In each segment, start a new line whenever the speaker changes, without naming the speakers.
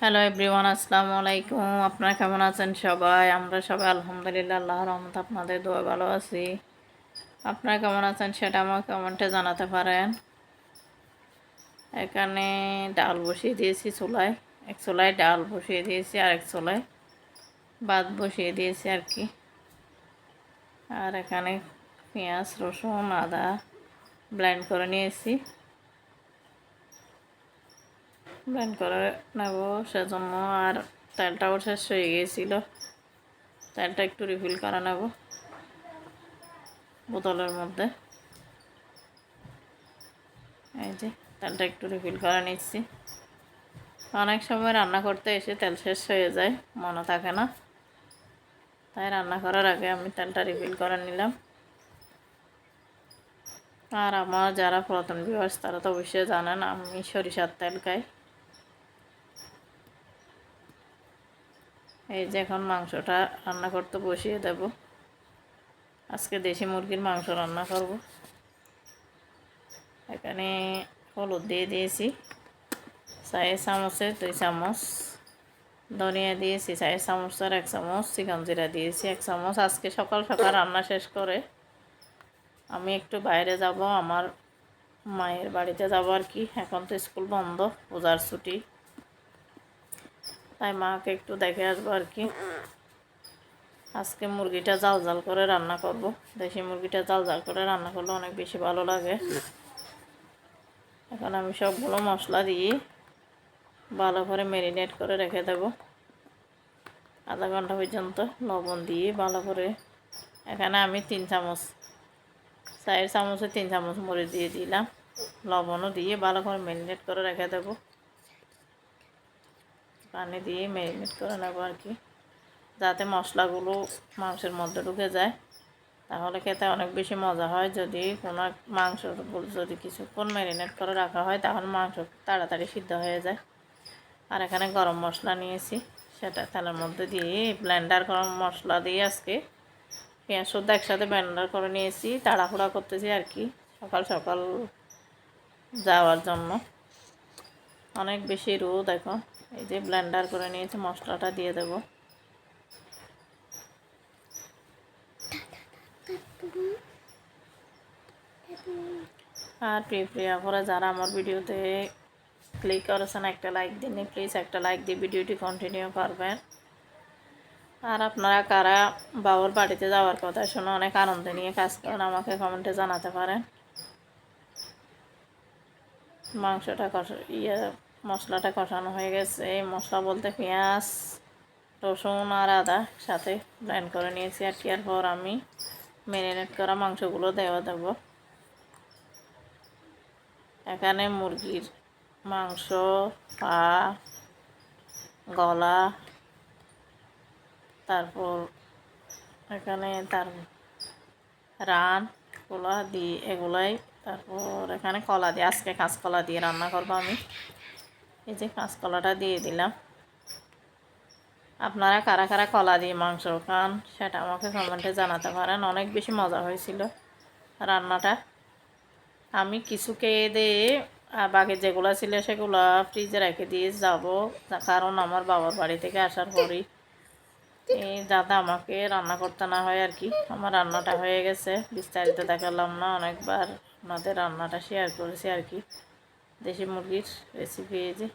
Hello everyone আসসালামু আলাইকুম আপনারা কেমন আছেন সবাই আমরা সবাই আলহামদুলিল্লাহ আল্লাহ রহমত আপনাদের দোয়া ভালো আছি আপনারা কেমন আছেন সেটা আমার কমেন্টে জানাতে পারেন এখানে ডাল বসিয়ে দিয়েছি চুলায় এক চুলায় ডাল বসিয়ে দিয়েছি আর এক চুলায় ভাত বসিয়ে দিয়েছি আর কি আর এখানে পেঁয়াজ, রসুন, আদা ব্লেন্ড করে নিয়েছি। ব্লেন্ড করে নেব সেজন্য আর তেলটাও শেষ হয়ে গিয়েছিল। তেলটা একটু রিফিল করে নেব বোতলের মধ্যে। এই যে, তেলটা একটু রিফিল করে নিচ্ছি। অনেক সময় রান্না করতে এসে তেল শেষ হয়ে যায়, মনে থাকে না। তাই রান্না করার আগে আমি তেলটা রিফিল করে নিলাম। আর আমার যারা পুরাতন বিবাস তারা তো অবশ্যই জানেন, আমি সরিষার তেল খাই। এই যে এখন মাংসটা রান্না করতে বসিয়ে দেব। আজকে দেশি মুরগির মাংস রান্না করব। এখানে হলুদ দিয়ে দিয়েছি চার চামচে দুই চামচ, ধনিয়া দিয়েছি চার চামচের এক চামচ, চিকেন জিরা দিয়েছি এক চামচ। আজকে সকাল সকাল রান্না শেষ করে আমি একটু বাইরে যাব, আমার মায়ের বাড়িতে যাব আর কি। এখন তো স্কুল বন্ধ, পূজার ছুটি। তাই মাকে একটু দেখে আসব আর কি। আজকে মুরগিটা জাল জাল করে রান্না করব। দেশি মুরগিটা জাল জাল করে রান্না করলে অনেক বেশি ভালো লাগে। এখন আমি সবগুলো মশলা দিয়ে ভালো করে ম্যারিনেট করে রেখে দেব। আধা ঘণ্টা পর্যন্ত লবণ দিয়ে ভালো করে এখানে আমি তিন চামচ, চার চামচে তিন চামচ মরিচ দিয়ে দিলাম। লবণও দিয়ে ভালো করে ম্যারিনেট করে রেখে দেবো। পানি দিয়ে ম্যারিনেট করে নেব আর কি, যাতে মশলাগুলো মাংসের মধ্যে ঢুকে যায়। তাহলে খেতে অনেক বেশি মজা হয় যদি কোনো মাংস যদি কিছুক্ষণ ম্যারিনেট করে রাখা হয়, তাহলে মাংস তাড়াতাড়ি সিদ্ধ হয়ে যায়। আর এখানে গরম মশলা নিয়েছি, সেটা তেলের মধ্যে দিয়ে ব্লেন্ডার গরম মশলা দিয়ে আজকে পেঁয়াজ শুদ্ধ একসাথে ব্লেন্ডার করে নিয়েছি, তাড়াহুড়া করতেছি আর কি, সকাল সকাল যাওয়ার জন্য। অনেক বেশি রোদ এখন। এই যে ব্লেন্ডার করে নিয়েছি, মশলাটা দিয়ে দেব। আর প্রিয় করে যারা আমার ভিডিওতে ক্লিক করেছেন, একটা লাইক দিন প্লিজ একটা লাইক দিয়ে ভিডিওটি কন্টিনিউ করবেন। আর আপনারা কারা বাবার বাড়িতে যাওয়ার কথা শুনে অনেক আনন্দ নিয়ে কাজ করেন, আমাকে কমেন্টে জানাতে পারেন। মাংসটা ইয়ে মশলাটা কষানো হয়ে গেছে। এই মশলা বলতে পেঁয়াজ, রসুন আর আদা সাথে ব্লেন্ড করে নিয়েছি আর কি। পর আমি ম্যারিনেট করা মাংসগুলো দেওয়া দেব। এখানে মুরগির মাংস, পা, গলা, তারপর এখানে তার রান কলা দিয়ে এগুলাই, তারপর এখানে কলা দিয়ে, আজকে কাঁচকলা দিয়ে রান্না করব আমি। এই যে কাঁচকলাটা দিয়ে দিলাম। আপনারা কারা কারা কলা দিয়ে মাংস খান সেটা আমাকে কমেন্টে জানাতে পারেন। অনেক বেশি মজা হয়েছিল রান্নাটা। আমি কিছু খেয়ে দিয়ে বাকি যেগুলো ছিল সেগুলো ফ্রিজে রেখে দিয়ে যাব, কারণ আমার বাবার বাড়ি থেকে আসার পরই এই যাতে আমাকে রান্না করতে না হয় আর কি। আমার রান্নাটা হয়ে গেছে। বিস্তারিত দেখালাম না, অনেকবার আপনাদের রান্নাটা শেয়ার করেছি আর কি। দেশি মুরগির রেসিপি এই যে।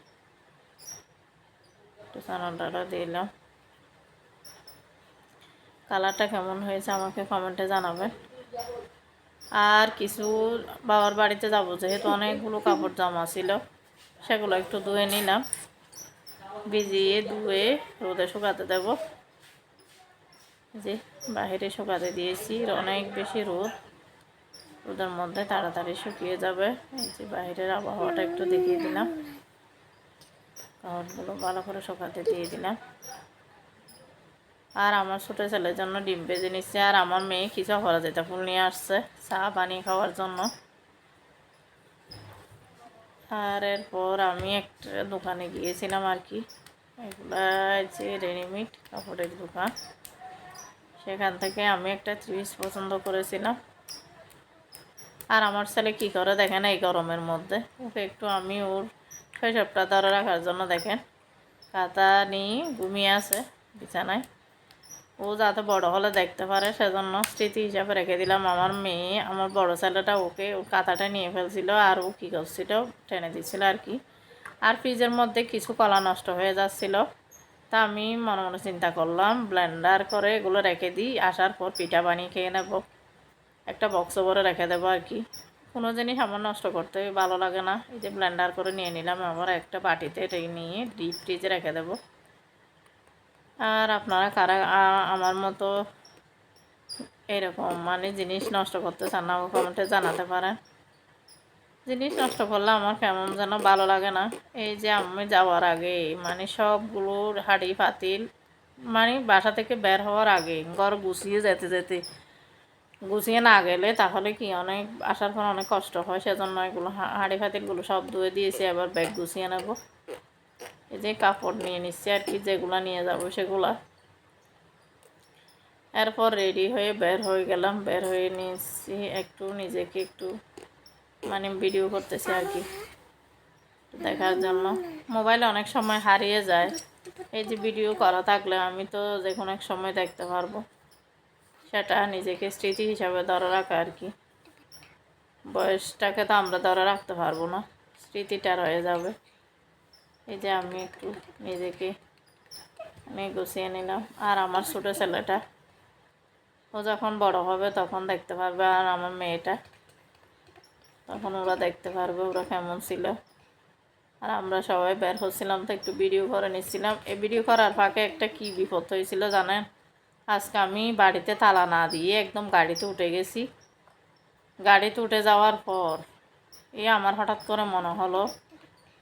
একটু চানাটা দিলাম কালারটা কেমন হয়েছে আমাকে কমেন্টে জানাবেন। আর কিছু বাবার বাড়িতে যাব, যেহেতু অনেকগুলো কাপড় জামা ছিল, সেগুলো একটু ধুয়ে নিলাম। ভিজিয়ে ধুয়ে রোদে শুকাতে দেব। যে বাহিরে শুকাতে দিয়েছি, অনেক বেশি রোদ। রোদের মধ্যে তাড়াতাড়ি শুকিয়ে যাবে। এই যে বাইরের আবহাওয়াটা একটু দেখিয়ে দিলাম। কাপড়গুলো ভালো করে শুকাতে দিয়ে দিলাম। আর আমার ছোটো ছেলের জন্য ডিম ভেজে নিচ্ছে। আর আমার মেয়ে কিছু যেতে ফুল নিয়ে আসছে চা পানি খাওয়ার জন্য। আর এরপর আমি একটা দোকানে গিয়েছিলাম আর কি। এগুলা যে রেডিমেড কাপড়ের দোকান। সেখান থেকে আমি একটা ত্রিশ পছন্দ করেছিলাম। আর আমার ছেলে কি করে দেখেন এই গরমের মধ্যে? ওকে একটু আমি ওর শৈশবটা ধরে রাখার জন্য দেখেন। কাতা নিয়ে ঘুমিয়ে আছে, বিছানায়। ও যাতে বড় হলে দেখতে পারে, সেজন্য স্মৃতি হিসাবে রেখে দিলাম। আমার মেয়ে, আমার বড় ছেলেটা ওকে ও কাতাটা নিয়ে ফেলছিল আর ও কী করছিল, টেনে দিচ্ছিল আর কি। আর ফ্রিজের মধ্যে কিছু কলা নষ্ট হয়ে যাচ্ছিল। তা আমি মনে মনে চিন্তা করলাম, ব্লেন্ডার করে এগুলো রেখে দিই, আসার পর পিঠা বানিয়ে খেয়ে নেব। একটা বক্স ভরে রেখে দেবো আর কি। কোনো জিনিস আমার নষ্ট করতে ভালো লাগে না। এই যে ব্লেন্ডার করে নিয়ে নিলাম, আবার একটা বাটিতে এটা নিয়ে ডিপ ফ্রিজে রেখে দেবো। আর আপনারা কারা আমার মতো এরকম মানে জিনিস নষ্ট করতে চান না কমেন্টে জানাতে পারেন। জিনিস নষ্ট করলে আমার কেমন যেন ভালো লাগে না। এই যে আমি যাওয়ার আগে মানে সবগুলো হাঁড়ি, পাতিল মানে বাসা থেকে বের হওয়ার আগে, ঘর গুছিয়ে যেতে যেতে গুছিয়ে না গেলে তাহলে কি অনেক, আসার পর অনেক কষ্ট হয়। সেজন্য এগুলো হাঁড়ি পাতিলগুলো সব ধুয়ে দিয়েছি আবার ব্যাগ গুছিয়ে নেব। এই যে কাপড় নিয়ে নিচ্ছি আর কি, যেগুলা নিয়ে যাব সেগুলা। এরপর রেডি হয়ে বের হয়ে গেলাম। বের হয়ে নিয়েছি একটু, নিজেকে একটু মানে ভিডিও করতেছি আর কি দেখার জন্য। মোবাইলে অনেক সময় হারিয়ে যায়। এই যে ভিডিও করা থাকলে আমি তো যে কোনো এক সময় দেখতে পারব। সেটা নিজেকে স্মৃতি হিসাবে ধরে রাখা আর কি। বয়সটাকে তো আমরা ধরে রাখতে পারব না, স্মৃতিটা রয়ে যাবে। এই যে আমি একটু নিজেকে, আমি গুছিয়ে নিলাম। আর আমার ছোটো ছেলেটা, ও যখন বড় হবে তখন দেখতে পারবে আর আমার মেয়েটা। তখন ওরা দেখতে পারবে ওরা কেমন ছিল। আর আমরা সবাই বের হচ্ছিলাম তো একটু ভিডিও করে নিচ্ছিলাম। এই ভিডিও করার ফাঁকে একটা কি বিপদ হয়েছিল জানেন? আজকে আমি বাড়িতে তালা না দিয়ে একদম গাড়িতে উঠে গেছি। গাড়িতে উঠে যাওয়ার পর এই আমার হঠাৎ করে মনে হলো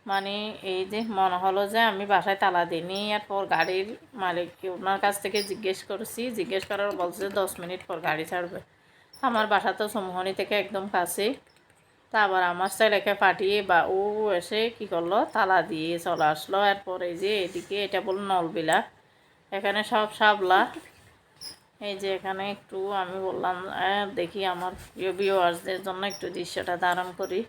মানে এই যে মনে হলো যে আমি বাসায় তালা দিইনি, এরপর গাড়ির মালিককে ওনার কাছ থেকে জিজ্ঞেস করছি, জিজ্ঞেস করার বলছে দশ মিনিট পর গাড়ি ছাড়বে। আমার বাসা তো সমোহনী থেকে একদম কাছে তা আবার আমার ছেলেকে পাঠিয়ে বা ও এসে কি করল? তালা দিয়ে চলে আসলো। এরপর এই যে এদিকে এটা বল নলবিলা। এখানে সব সাবলা এই যে এখানে একটু আমি বললাম দেখি আমার প্রিয় ভিউয়ার্সদের জন্য একটু দৃশ্যটা ধারণ করি।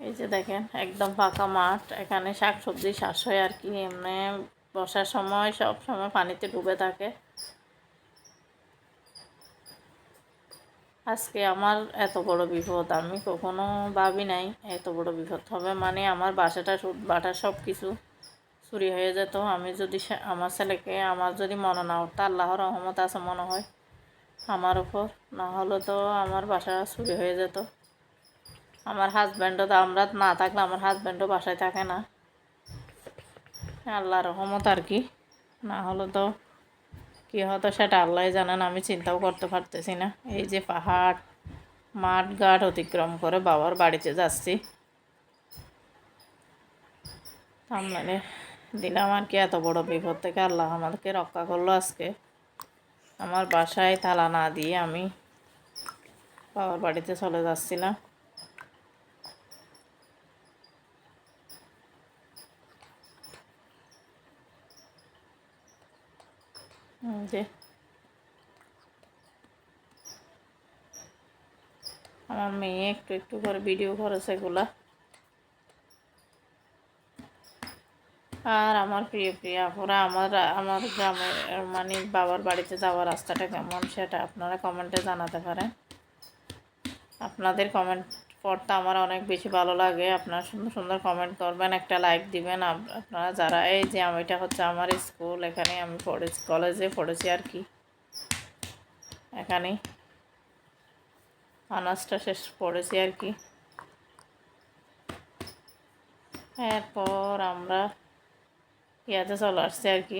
এই যে দেখেন, একদম ফাঁকা মাঠ, এখানে শাক সবজি চাষ হয় আর কি, এমনি বর্ষার সময় সব সময় পানিতে ডুবে থাকে। আজকে আমার এত বড় বিপদ, আমি কখনো ভাবি নাই এত বড় বিপদ হবে মানে আমার বাসাটা বাটা সব কিছু চুরি হয়ে যেত আমি যদি আমার ছেলেকে, আমার যদি মনে না হতো আল্লাহর রহমত আছে মনে হয় আমার উপর। না হলে তো আমার বাসা চুরি হয়ে যেত। আমার হাজব্যান্ডও তো আমরা না থাকলে আমার হাজব্যান্ডও বাসায় থাকে না। আল্লাহ রহমত আর কি। না হলে তো কী হতো সেটা আল্লাহ জানেন, আমি চিন্তাও করতে পারতেছি না। এই যে পাহাড়, মাঠ ঘাট অতিক্রম করে বাবার বাড়িতে যাচ্ছি। সামনে দিলাম আর কি এত বড় বিপদ থেকে আল্লাহ আমাদেরকে রক্ষা করল আজকে। আমার বাসায় তালা না দিয়ে আমি বাবার বাড়িতে চলে যাচ্ছিলাম যে আমার মেয়ে একটু একটু করে ভিডিও করেছে এগুলা। আর আমার প্রিয় প্রিয় আপুরা, আমার আমার গ্রামের মানে বাবার বাড়িতে যাওয়ার রাস্তাটা কেমন সেটা আপনারা কমেন্টে জানাতে পারেন। আপনাদের কমেন্ট পড়তে আমার অনেক বেশি ভালো লাগে। আপনারা সুন্দর সুন্দর কমেন্ট করবেন, একটা লাইক দিবেন। আপনারা যারা, এই যে এটা হচ্ছে আমার স্কুল, এখানে আমি পড়েছি, কলেজে পড়েছি আর কি। এখানে অনার্সটা শেষ পড়েছি আর কি। এরপর আমরা ইয়াতে চলে আসছে আর কি।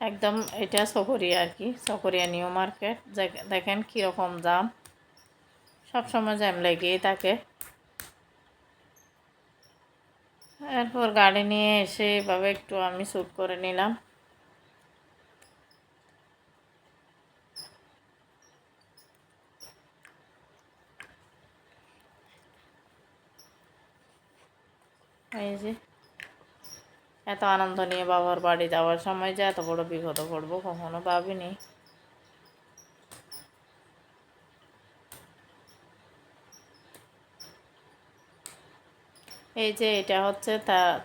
একদম এটা সকরিয়া আর কি সকরিয়া নিউ মার্কেট। দেখ- দেখেন কীরকম দাম। সবসময় জ্যাম লেগেই থাকে। এরপর গাড়ি নিয়ে এসে এভাবে একটু আমি শ্যুট করে নিলাম। এই যে এত আনন্দ নিয়ে বাবার বাড়ি যাওয়ার সময় যে এত বড় বিপদে পড়ব কখনো ভাবিনি। এই যে এটা হচ্ছে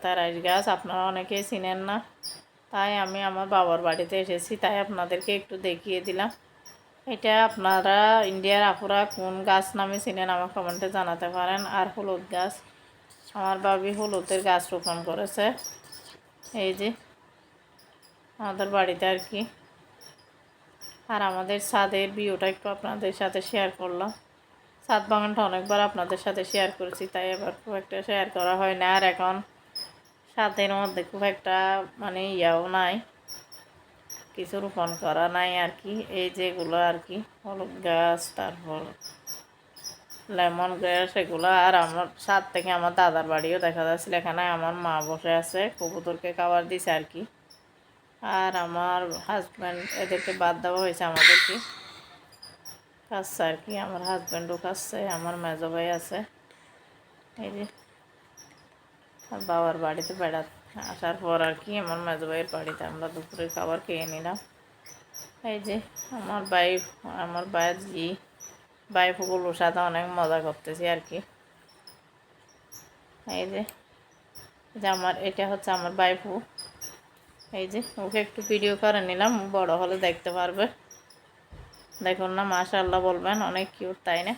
তারাইশ গাছ, আপনারা অনেকেই চিনেন না। তাই আমি আমার বাবার বাড়িতে এসেছি, তাই আপনাদেরকে একটু দেখিয়ে দিলাম। এটা আপনারা ইন্ডিয়ার আপুরা কোন গাছ নামে চিনেন আমার কমেন্টে জানাতে পারেন। আর হলুদ গাছ, আমার বাবি হলুদের গাছ রোপণ করেছে। এই যে আমাদের বাড়িতে আর কি। আর আমাদের ছাদের ভিউটা একটু আপনাদের সাথে শেয়ার করলাম। ছাদ বাগানটা অনেকবার আপনাদের সাথে শেয়ার করেছি, তাই এবার খুব একটা শেয়ার করা হয় না। আর এখন ছাদের মধ্যে খুব একটা মানে ইয়াও নাই, কিছু রোপণ করা নাই আর কি। এই যেগুলো আর কি, হলুদ গাছ, তারপর লেমন গ্রাস এগুলো আর আমার ছাদ থেকে আমার দাদার বাড়িও দেখা যাচ্ছিল। এখানে আমার মা বসে আছে, কবুতরকে খাবার দিছে আর কি। আর আমার হাজব্যান্ড এদেরকে বাদ দেওয়া হয়েছে আমাদেরকে। খাচ্ছে আর কি, আমার হাজব্যান্ডও খাচ্ছে, আমার মেজো ভাই আছে। এই যে, আর বাবার বাড়িতে বেড়া আসার পর আর কি আমার মেজো ভাইয়ের বাড়িতে আমরা দুপুরে খাবার খেয়ে নিলাম। এই যে, আমার বাইফ আমার বাজি বাইফগুলোর সাথে অনেক মজা করতেছি আর কি। এই যে যে আমার, এটা হচ্ছে আমার বাইফু এই যে, ওকে একটু ভিডিও করে নিলাম, বড় হলে দেখতে পারবে। দেখুন না মাশাল্লাহ বলবেন, অনেক কিউট তাই না?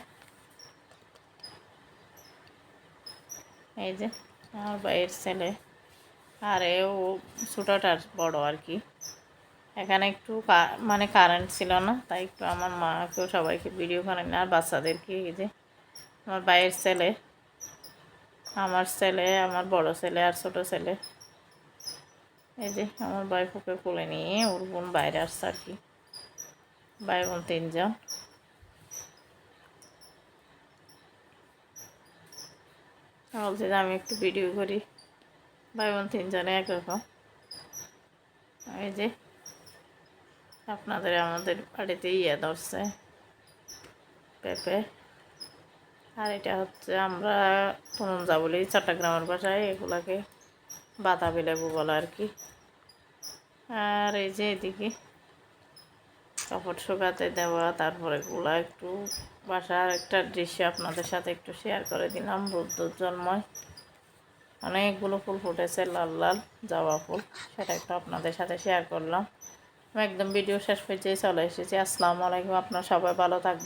এই যে, আমার বাইয়ের ছেলে। আর এ ও ছোটোটার বড় আর কি। এখানে একটু মানে কারেন্ট ছিল না, তাই একটু আমার মাকেও সবাইকে ভিডিও করে নিলাম আর বাচ্চাদেরকে এই যে আমার ভাইয়ের ছেলে, আমার ছেলে, আমার বড় ছেলে আর ছোট ছেলে। এই যে আমার ভাই ফুকে কোলে নিয়ে ওর বোন বাইরে আসছে আর কি। ভাই বোন তিনজন। বলছে যে আমি একটু ভিডিও করি। ভাই বোন তিনজনে একরকম এই যে আপনাদের আমাদের বাড়িতে ইয়ে ধরছে। পেঁপে। আর এটা হচ্ছে আমরা তনুজা বলি চট্টগ্রামের ভাষায় এগুলাকে বাতাবি লেবু বলে আর কি। আর এই যে এদিকে কাপড় শুকাতে দেওয়া, তারপরে এগুলা একটু বাসার একটা দৃশ্য আপনাদের সাথে একটু শেয়ার করে দিলাম বুদ্ধ জন্ময় অনেকগুলো ফুল ফুটেছে, লাল লাল জবা ফুল, সেটা একটু আপনাদের সাথে শেয়ার করলাম। একদম ভিডিও শেষ পর্যায়ে চলে এসেছি। আসসালামু আলাইকুম আপনার সবাই ভালো থাকবেন।